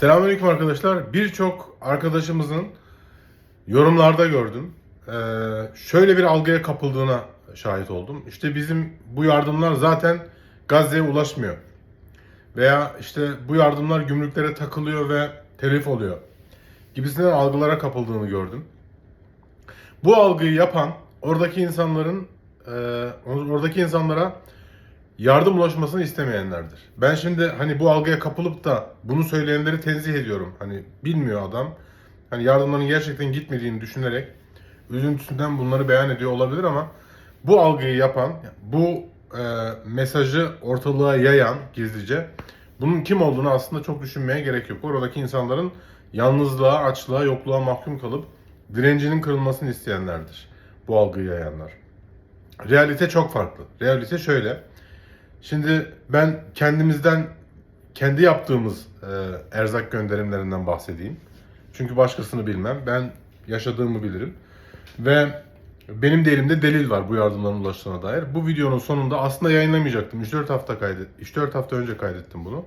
Selamünaleyküm arkadaşlar. Birçok arkadaşımızın yorumlarda gördüm. Ee, şöyle bir algıya kapıldığına şahit oldum. İşte bizim bu yardımlar zaten Gazze'ye ulaşmıyor. Veya işte bu yardımlar gümrüklere takılıyor ve telif oluyor. Gibisinden algılara kapıldığını gördüm. Bu algıyı yapan oradaki insanların e, oradaki insanlara yardım ulaşmasını istemeyenlerdir. Ben şimdi hani bu algıya kapılıp da bunu söyleyenleri tenzih ediyorum. Hani bilmiyor adam. Hani yardımların gerçekten gitmediğini düşünerek üzüntüsünden bunları beyan ediyor olabilir ama bu algıyı yapan, bu e, mesajı ortalığa yayan gizlice bunun kim olduğunu aslında çok düşünmeye gerek yok. Oradaki insanların yalnızlığa, açlığa, yokluğa mahkum kalıp direncinin kırılmasını isteyenlerdir bu algıyı yayanlar. Realite çok farklı. Realite şöyle. Şimdi ben kendimizden, kendi yaptığımız e, erzak gönderimlerinden bahsedeyim. Çünkü başkasını bilmem. Ben yaşadığımı bilirim. Ve benim de elimde delil var bu yardımların ulaştığına dair. Bu videonun sonunda aslında yayınlamayacaktım. 3-4 hafta kaydet 3-4 hafta önce kaydettim bunu.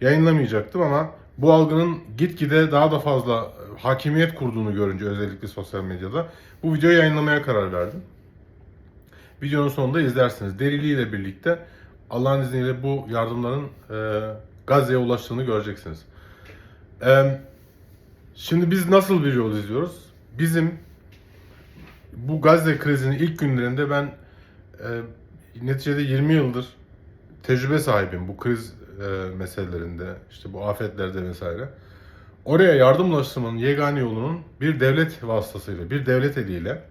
Yayınlamayacaktım ama bu algının gitgide daha da fazla e, hakimiyet kurduğunu görünce özellikle sosyal medyada bu videoyu yayınlamaya karar verdim. Videonun sonunda izlersiniz. Deliliyle birlikte Allah'ın izniyle bu yardımların e, Gazze'ye ulaştığını göreceksiniz. E, şimdi biz nasıl bir yol izliyoruz? Bizim bu Gazze krizinin ilk günlerinde ben e, neticede 20 yıldır tecrübe sahibim bu kriz e, meselelerinde, işte bu afetlerde vesaire. Oraya yardım ulaştırmanın yegane yolunun bir devlet vasıtasıyla, bir devlet eliyle,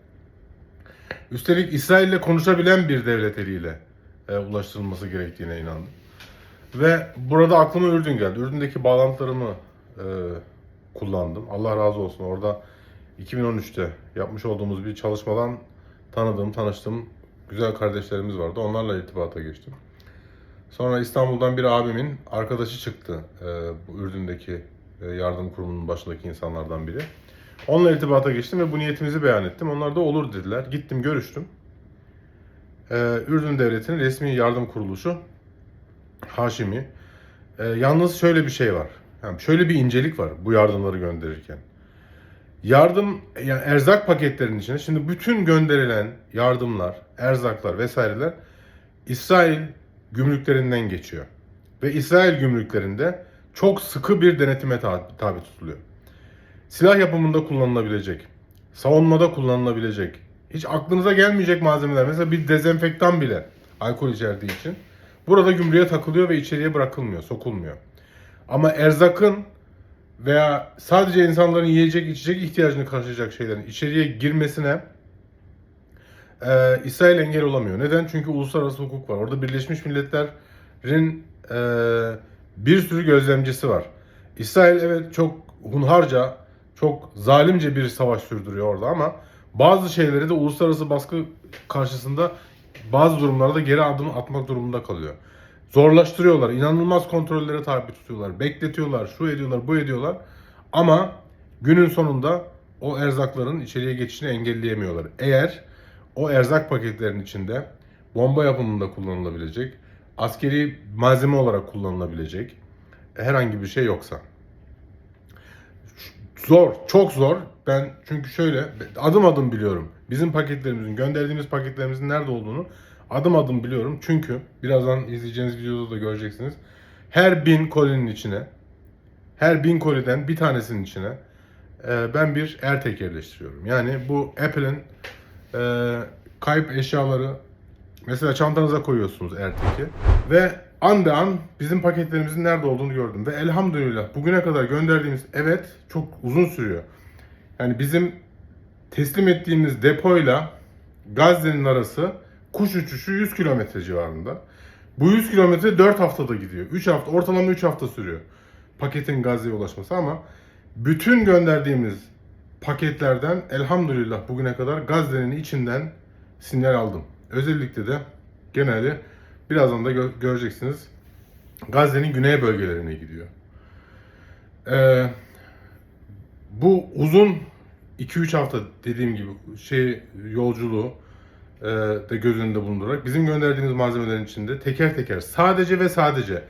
üstelik İsrail ile konuşabilen bir devlet eliyle e, ulaştırılması gerektiğine inandım. Ve burada aklıma Ürdün geldi. Ürdün'deki bağlantılarımı e, kullandım. Allah razı olsun. Orada 2013'te yapmış olduğumuz bir çalışmadan tanıdığım, tanıştığım güzel kardeşlerimiz vardı. Onlarla irtibata geçtim. Sonra İstanbul'dan bir abimin arkadaşı çıktı. e, bu Ürdün'deki e, yardım kurumunun başındaki insanlardan biri. Onunla irtibata geçtim ve bu niyetimizi beyan ettim. Onlar da olur dediler. Gittim görüştüm. Ee, Ürdün Devleti'nin resmi yardım kuruluşu Haşimi. Ee, yalnız şöyle bir şey var. Yani şöyle bir incelik var bu yardımları gönderirken. Yardım yani erzak paketlerinin içinde şimdi bütün gönderilen yardımlar, erzaklar vesaireler İsrail gümrüklerinden geçiyor. Ve İsrail gümrüklerinde çok sıkı bir denetime tabi, tabi tutuluyor. Silah yapımında kullanılabilecek, savunmada kullanılabilecek, hiç aklınıza gelmeyecek malzemeler. Mesela bir dezenfektan bile alkol içerdiği için burada gümrüğe takılıyor ve içeriye bırakılmıyor, sokulmuyor. Ama erzakın veya sadece insanların yiyecek içecek ihtiyacını karşılayacak şeylerin içeriye girmesine e, İsrail engel olamıyor. Neden? Çünkü uluslararası hukuk var. Orada Birleşmiş Milletler'in e, bir sürü gözlemcisi var. İsrail evet çok hunharca, çok zalimce bir savaş sürdürüyor orada ama bazı şeyleri de uluslararası baskı karşısında bazı durumlarda geri adım atmak durumunda kalıyor. Zorlaştırıyorlar, inanılmaz kontrollere tabi tutuyorlar, bekletiyorlar, şu ediyorlar, bu ediyorlar. Ama günün sonunda o erzakların içeriye geçişini engelleyemiyorlar. Eğer o erzak paketlerinin içinde bomba yapımında kullanılabilecek, askeri malzeme olarak kullanılabilecek herhangi bir şey yoksa. Zor, çok zor. Ben çünkü şöyle adım adım biliyorum. Bizim paketlerimizin, gönderdiğimiz paketlerimizin nerede olduğunu adım adım biliyorum. Çünkü birazdan izleyeceğiniz videoda da göreceksiniz. Her bin kolinin içine, her bin koliden bir tanesinin içine e, ben bir AirTag yerleştiriyorum. Yani bu Apple'in e, kayıp eşyaları mesela çantanıza koyuyorsunuz AirTag'i ve an be an bizim paketlerimizin nerede olduğunu gördüm. Ve elhamdülillah bugüne kadar gönderdiğimiz evet çok uzun sürüyor. Yani bizim teslim ettiğimiz depoyla Gazze'nin arası kuş uçuşu 100 kilometre civarında. Bu 100 kilometre 4 haftada gidiyor. 3 hafta, ortalama 3 hafta sürüyor paketin Gazze'ye ulaşması ama bütün gönderdiğimiz paketlerden elhamdülillah bugüne kadar Gazze'nin içinden sinyal aldım. Özellikle de genelde birazdan da gö- göreceksiniz Gazze'nin güney bölgelerine gidiyor. Ee, bu uzun 2-3 hafta dediğim gibi şey yolculuğu e, de göz önünde bulundurarak bizim gönderdiğimiz malzemelerin içinde teker teker sadece ve sadece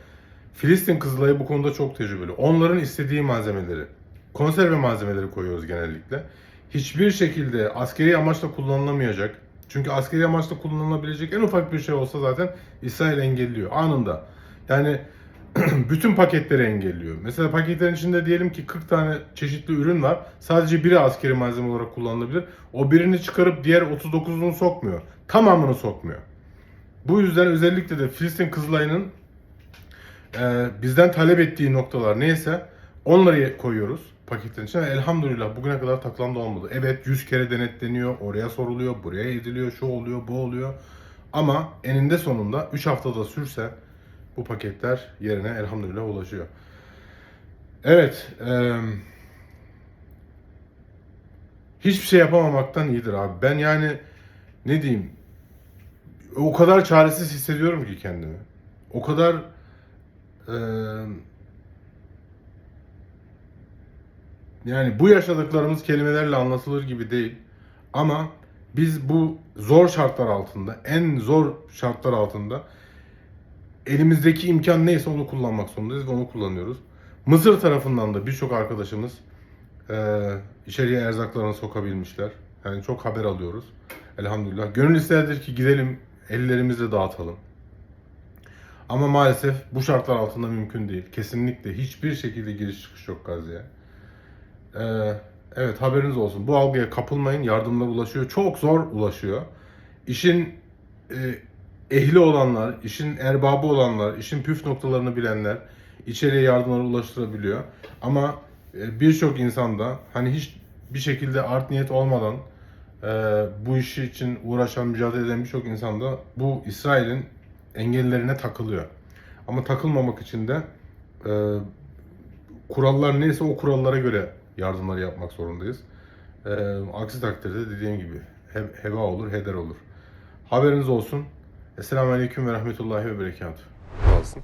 Filistin Kızılayı bu konuda çok tecrübeli. Onların istediği malzemeleri, konserve malzemeleri koyuyoruz genellikle. Hiçbir şekilde askeri amaçla kullanılamayacak. Çünkü askeri amaçla kullanılabilecek en ufak bir şey olsa zaten İsrail engelliyor anında. Yani bütün paketleri engelliyor. Mesela paketlerin içinde diyelim ki 40 tane çeşitli ürün var. Sadece biri askeri malzeme olarak kullanılabilir. O birini çıkarıp diğer 39'unu sokmuyor. Tamamını sokmuyor. Bu yüzden özellikle de Filistin Kızılayı'nın e, bizden talep ettiği noktalar neyse onları koyuyoruz paketlerin içine. Elhamdülillah bugüne kadar takılan da olmadı. Evet 100 kere denetleniyor, oraya soruluyor, buraya ediliyor, şu oluyor, bu oluyor. Ama eninde sonunda 3 haftada sürse bu paketler yerine elhamdülillah ulaşıyor. Evet, e, hiçbir şey yapamamaktan iyidir abi. Ben yani ne diyeyim, o kadar çaresiz hissediyorum ki kendimi. O kadar e, yani bu yaşadıklarımız kelimelerle anlatılır gibi değil. Ama biz bu zor şartlar altında, en zor şartlar altında elimizdeki imkan neyse onu kullanmak zorundayız ve onu kullanıyoruz. Mısır tarafından da birçok arkadaşımız e, içeriye erzaklarını sokabilmişler. Yani çok haber alıyoruz. Elhamdülillah. Gönül isterdir ki gidelim ellerimizle dağıtalım. Ama maalesef bu şartlar altında mümkün değil. Kesinlikle hiçbir şekilde giriş çıkış yok Gazze'ye. Ee, evet haberiniz olsun. Bu algıya kapılmayın. Yardımlar ulaşıyor. Çok zor ulaşıyor. İşin e, ehli olanlar, işin erbabı olanlar, işin püf noktalarını bilenler içeriye yardımları ulaştırabiliyor. Ama e, birçok insan da hani hiç bir şekilde art niyet olmadan e, bu işi için uğraşan, mücadele eden birçok insan da bu İsrail'in engellerine takılıyor. Ama takılmamak için de e, kurallar neyse o kurallara göre yardımları yapmak zorundayız. E, aksi takdirde dediğim gibi he- heba olur, heder olur. Haberiniz olsun. Esselamu Aleyküm ve Rahmetullahi ve Berekatuhu. Olsun.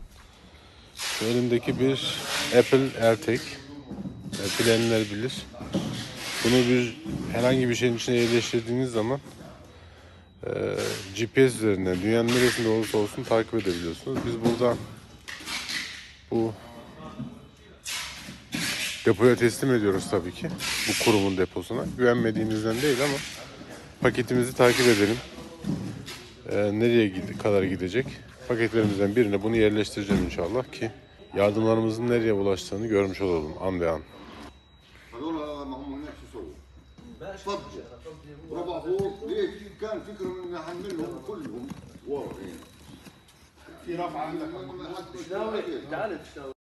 Elimdeki bir Apple AirTag. Bilenler bilir. Bunu bir herhangi bir şeyin içine yerleştirdiğiniz zaman e, GPS üzerinden dünyanın neresinde olursa olsun takip edebiliyorsunuz. Biz burada bu depoya teslim ediyoruz tabii ki. Bu kurumun deposuna. Güvenmediğimizden değil ama paketimizi takip edelim. E, nereye gide- kadar gidecek? Paketlerimizden birine bunu yerleştireceğim inşallah ki yardımlarımızın nereye ulaştığını görmüş olalım an be an. هذول ما هم هناك شو يسووا؟ طبجة ربحوا ليش؟ كان فكرهم ان نحملهم كلهم ورا هنا في رفع عندك ما حد مش تعال تشتغل